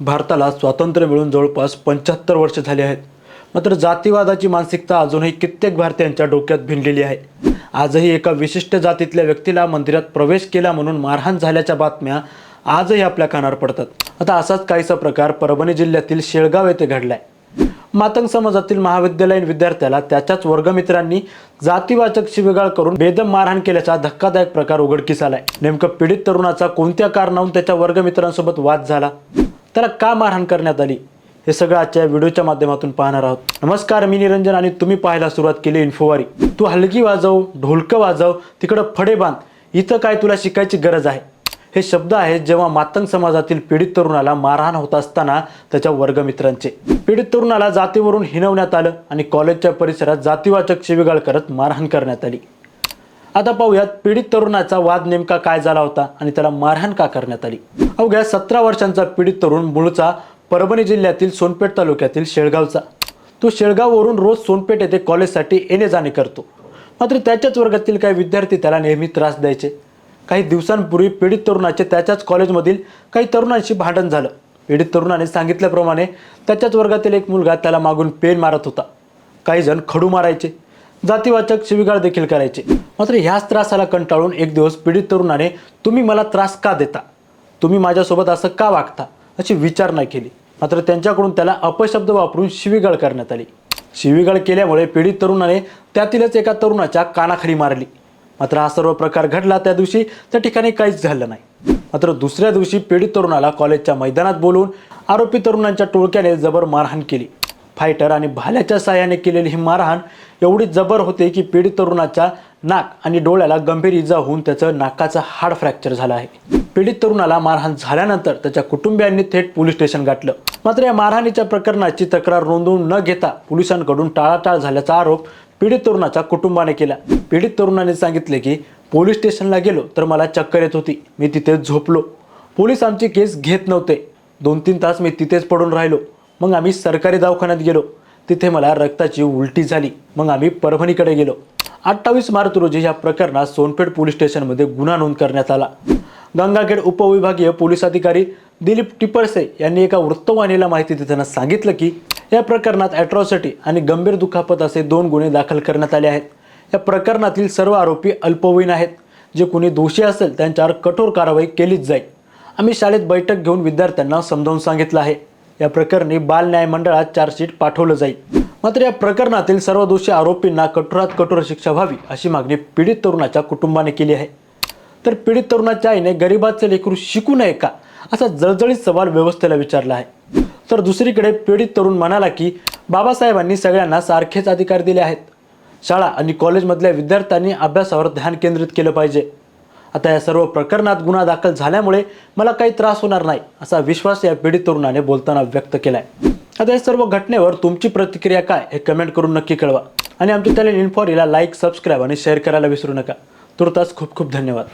भारताला स्वातंत्र्य मिळून जवळपास पंच्याहत्तर वर्ष झाली आहेत. मात्र जातीवादाची मानसिकता अजूनही कित्येक भारतीयांच्या डोक्यात भिनलेली आहे. आजही एका विशिष्ट जातीतल्या व्यक्तीला मंदिरात प्रवेश केला म्हणून मारहाण झाल्याच्या बातम्या आजही आपल्या कानावर पडतात. आता असाच काहीसा प्रकार परभणी जिल्ह्यातील शेळगाव येथे घडलाय. मातंग समाजातील महाविद्यालयीन विद्यार्थ्याला त्याच्याच वर्गमित्रांनी जातीवाचक शिवेगाळ करून बेदम मारहाण केल्याचा धक्कादायक प्रकार उघडकीस आलाय. नेमकं पीडित तरुणाचा कोणत्या कारणाहून त्याच्या वर्गमित्रांसोबत वाद झाला? त्याला का मारहाण करण्यात आली? हे सगळं आजच्या व्हिडिओच्या माध्यमातून पाहणार आहोत. नमस्कार मी निरंजन आणि तुम्ही पाहायला सुरुवात केली इन्फोवारी तू हलकी वाजव ढोलकं वाजव तिकडं फडे बांध. इथं काय तुला शिकायची गरज आहे? हे शब्द आहेत जेव्हा मातंग समाजातील पीडित तरुणाला मारहाण होत असताना त्याच्या वर्गमित्रांचे. पीडित तरुणाला जातीवरून हिनवण्यात आलं आणि कॉलेजच्या परिसरात जातीवाचक शिवीगाळ करत मारहाण करण्यात आली. आता पाहूयात पीडित तरुणाचा वाद नेमका काय झाला होता आणि त्याला मारहाण का करण्यात आली? अवघ्या सतरा वर्षांचा पीडित तरुण मूळचा परभणी जिल्ह्यातील सोनपेठ तालुक्यातील शेळगावचा. तो शेळगाववरून रोज सोनपेठ येथे कॉलेजसाठी येणे जाणे करतो. मात्र त्याच्याच वर्गातील काही विद्यार्थी त्याला नेहमी त्रास द्यायचे. काही दिवसांपूर्वी पीडित तरुणाचे त्याच्याच कॉलेजमधील काही तरुणांशी भांडण झालं. पीडित तरुणाने सांगितल्याप्रमाणे त्याच्याच वर्गातील एक मुलगा त्याला मागून पेन मारत होता. काही जण खडू मारायचे. जातीवाचक शिविगाळ देखील करायचे. मात्र ह्याच त्रासाला कंटाळून एक दिवस पीडित तरुणाने तुम्ही मला त्रास का देता? तुम्ही माझ्यासोबत असं का वागता? अशी विचारणा केली. मात्र त्यांच्याकडून त्याला अपशब्द वापरून शिवीगाळ करण्यात आली. शिवीगाळ केल्यामुळे पीडित तरुणाने त्यातीलच एका तरुणाच्या कानाखाली मारली. मात्र हा सर्व प्रकार घडला त्या दिवशी त्या ठिकाणी काहीच झालं नाही. मात्र दुसऱ्या दिवशी पीडित तरुणाला कॉलेजच्या मैदानात बोलवून आरोपी तरुणांच्या टोळक्याने जबर मारहाण केली. फायटर आणि भाल्याच्या सहाय्याने केलेली ही मारहाण एवढी जबर होते की पीडित तरुणाच्या नाक आणि डोळ्याला गंभीर इजा होऊन त्याचं नाकाचं हाड फ्रॅक्चर झालं आहे. पीडित तरुणाला मारहाण झाल्यानंतर त्याच्या कुटुंबियांनी थेट पोलीस स्टेशन गाठलं. मात्र या मारहाणीच्या प्रकरणाची तक्रार नोंदवून न घेता पोलिसांकडून टाळाटाळ झाल्याचा आरोप पीडित तरुणाच्या कुटुंबाने केला. पीडित तरुणाने सांगितले की पोलीस स्टेशनला गेलो तर मला चक्कर येत होती. मी तिथेच झोपलो. पोलीस आमची केस घेत नव्हते. दोन तीन तास मी तिथेच पडून राहिलो. मग आम्ही सरकारी दवाखान्यात गेलो. तिथे मला रक्ताची उलटी झाली. मग आम्ही परभणीकडे गेलो. अठ्ठावीस मार्च रोजी या प्रकरणात सोनपेठ पोलीस स्टेशनमध्ये गुन्हा नोंद करण्यात आला. गंगाखेड उपविभागीय पोलीस अधिकारी दिलीप टिपरसे यांनी एका वृत्तवाहिनीला माहिती देताना सांगितलं की या प्रकरणात अॅट्रॉसिटी आणि गंभीर दुखापत असे दोन गुन्हे दाखल करण्यात आले आहेत. या प्रकरणातील सर्व आरोपी अल्पवयीन आहेत. जे कुणी दोषी असेल त्यांच्यावर कठोर कारवाई केलीच जाईल. आम्ही शाळेत बैठक घेऊन विद्यार्थ्यांना समजावून सांगितलं आहे. या प्रकरणी बाल न्याय मंडळात चार्जशीट पाठवलं जाईल. मात्र या प्रकरणातील सर्व दोषी आरोपींना कठोरात कठोर शिक्षा व्हावी अशी मागणी पीडित तरुणाच्या कुटुंबाने केली आहे. तर पीडित तरुणाच्या आईने गरिबाचे लेकरू शिकू नये का? असा जळजळीत सवाल व्यवस्थेला विचारला आहे. तर दुसरीकडे पीडित तरुण म्हणाला की बाबासाहेबांनी सगळ्यांना सारखेच अधिकार दिले आहेत. शाळा आणि कॉलेजमधल्या विद्यार्थ्यांनी अभ्यासावर ध्यान केंद्रित केलं पाहिजे. आता या सर्व प्रकरणात गुन्हा दाखल झाल्यामुळे मला काही त्रास होणार नाही असा विश्वास या पीडित तरुणाने बोलताना व्यक्त केला आहे आता या सर्व घटनेवर तुमची प्रतिक्रिया काय हे कमेंट करून नक्की कळवा. आणि आमच्या चॅनल इन्फॉरीला लाईक सबस्क्राईब आणि शेअर करायला विसरू नका. तुर्तास खूप खूप धन्यवाद.